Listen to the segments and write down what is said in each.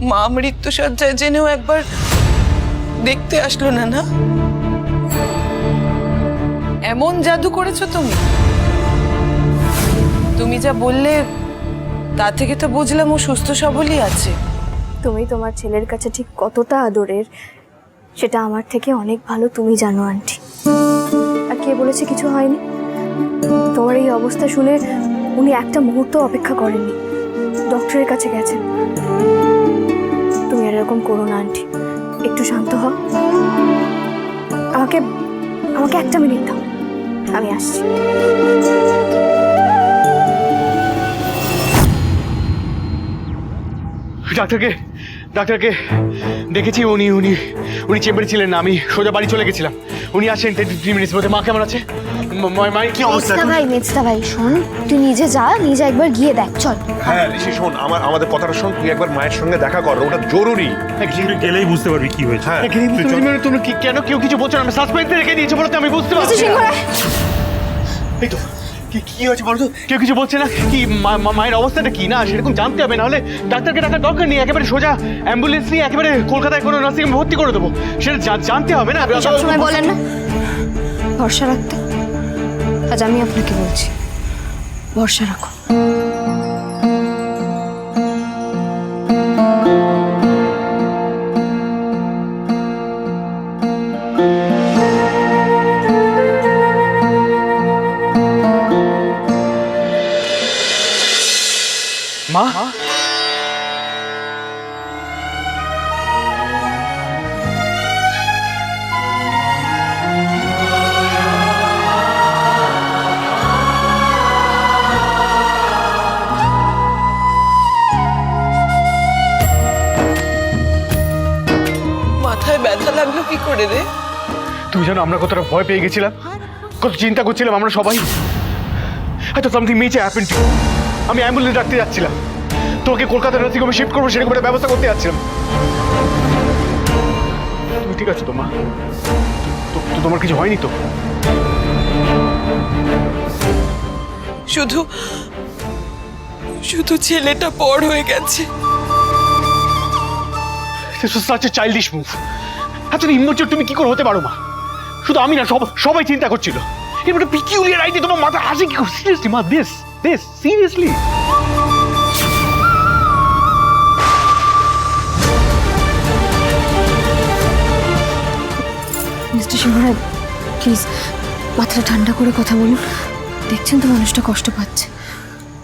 মা মৃত্যু সজ্জায় জেনেও একবার দেখতে আসলো না না? এমন জাদু করেছ তুমি। তুমি যা বললে, তা থেকে তো বুঝলাম ও সুস্থ সবলই আছে। তুমি তোমার ছেলের কাছে ঠিক কতটা আদরের, সেটা আমার থেকে অনেক ভালো তুমি জানো, আন্টি। আর কে বলেছে কিছু হয়নি? তোমার এই অবস্থা শুনে উনি একটা মুহূর্ত অপেক্ষা করেননি। ডক্টরের কাছে গেছেন। তুমি আর এরকম করো না, আন্টি। একটু শান্ত হও। আমাকে আমাকে একটা মিনিট দাও। আমি আসছি। ডাক্তারকে ডাক্তারকে দেখেছি উনি উনি উনি চেম্বারে ছিলেন না, আমি সোজা বাড়ি চলে গেছিলাম। উনি আসেন থ্রি মিনিটস মধ্যে মা কেমন আছে? কি অবস্থা মেজদা ভাই মেজদা ভাই শোন তুই নিজে যা নিজে একবার গিয়ে দেখ চল। হ্যাঁ ঋষি শোন আমার আমাদের কথাটা শোন তুই একবার মায়ের সঙ্গে দেখা কর ওটা জরুরি। তুই গেলেই বুঝতে পারবি কি হয়েছে। হ্যাঁ। তুমি মানে তুমি কি- কেন কেউ কিছু বলছো না? আমি সাসপেন্সে রেখে দিয়েছি বলো তো আমি বুঝতে পারছি এই তো কি কি হয়েছে বলো তো? কেউ কিছু বলছে না? কি মায়ের অবস্থাটা কি? না সেরকম জানতে হবে নাহলে ডাক্তারকে ডাকার দরকার নেই একেবারে সোজা অ্যাম্বুলেন্স নিয়ে একেবারে কলকাতায় কোনো নার্সিং ভর্তি করে দেবো। সেটা জানতে হবে না। সবসময় বলেন না। ভরসা রাখতে। আজ আমি আপনাকে বলছি ভরসা রাখো লাগল কি করে রে? তুমি জানো আমরা কতটা ভয় পেয়ে গেছিলাম। কত চিন্তা করছিলাম আমরা সবাই। হয়তো সামথিং মেচে হ্যাপেন টু আমি অ্যাম্বুলেন্স ডাকতে যাচ্ছিলাম। তোমাকে কলকাতা নার্সিং হোমে শিফট করব সেরকম একটা ব্যবস্থা করতে যাচ্ছিলাম। তুমি ঠিক আছো তো মা? তো তো তোমার কিছু হয়নি তো? শুধু শুধু ছেলেটা বড় হয়ে গেছে। This was such a childish move. এত ইমোচুর তুমি কি করে হতে পারো মা? শুধু আমি না সব সবাই চিন্তা করছিল। এবার একটা পিকিউলিয়ার আইডি তোমার মাথা হাসি কি করে? সিরিয়াসলি মা this this seriously mister Singha Roy please মাথাটা ঠান্ডা করে কথা বলুন। দেখছেন তো মানুষটা কষ্ট পাচ্ছে।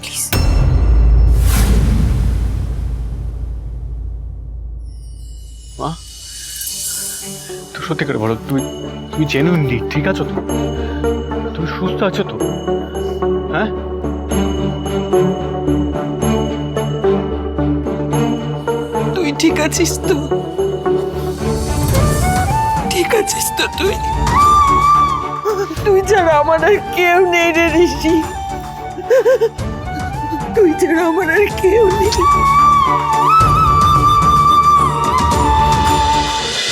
প্লিজ মা তো সত্যি করে বলো, তুমি তুমি জেনুইনলি ঠিক আছো তো? তুমি সুস্থ আছো তো? হ্যাঁ? তুই ঠিক আছিস তো? ঠিক আছিস তো তুই? তুই ছাড়া আমার আর কেউ নেই রে ঋষি। তুই ছাড়া আমার আর কেউ নেই।